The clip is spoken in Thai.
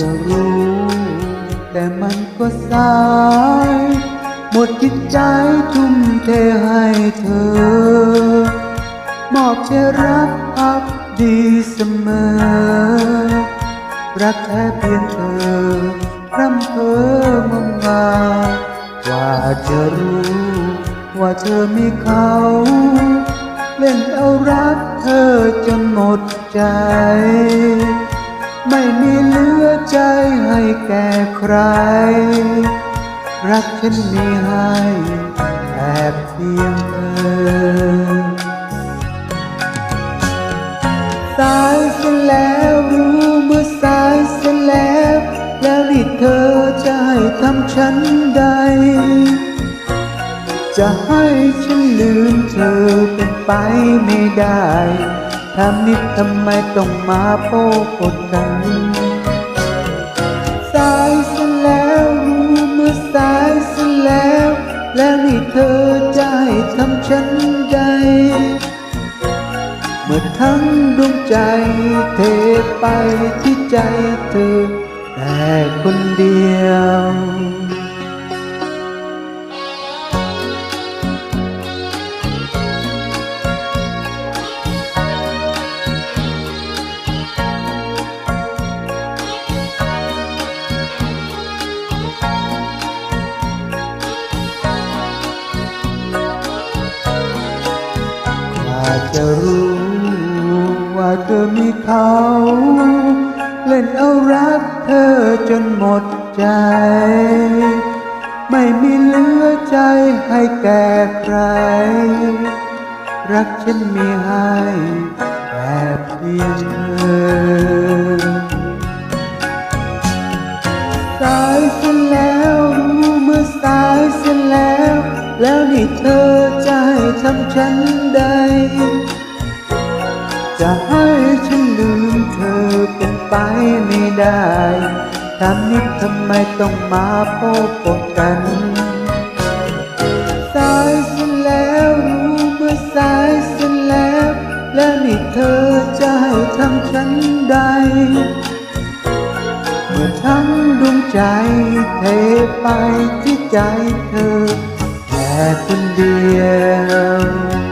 จะรู้ แต่มันก็สาย หมดจิตใจทุ่มเทให้เธอ มอบใจรักพักดีเสมอ รักแท้เพียงเธอร่ำเพ้อมงมายกว่าจะรู้ ว่าเธอมีเขาเล่นเอารักเธอจนหมดใจ ใจให้แก่ใคร รักฉันมีให้แอบเพียงเธอ สายเสียแล้วรู้เมื่อสายเสียแล้ว แล้วนี่เธอจะให้ทำฉันใด จะให้ฉันลืมเธอเป็นไปไม่ได้ทำนิดทำไมต้องมาโป้ปดกัน ฉันใดเมื่อทั้งดวงใจเทไปที่ใจเธอแต่คนเดียวาจจะรู้ว่าเธอมีเขา เล่นเอารักเธอจนหมดใจ ไม่มีเหลือใจให้แก่ใคร รักฉันมีให้แค่เพียงเธอสายเสียแล้วรู้เมื่อสายเสียแล้ว แล้วนี่เธอ จะให้ทำฉันใด จะให้ฉันลืมเธอเป็นไปไม่ได้ทำนิดทำไมต้องมาพบปกันสายเสียแล้วรู้เมื่อสายเสียแล้ว แล้วนี่เธอจะให้ทำฉันใด เมื่อทั้งดวงใจเทไปที่ใจเธอ คนเดียว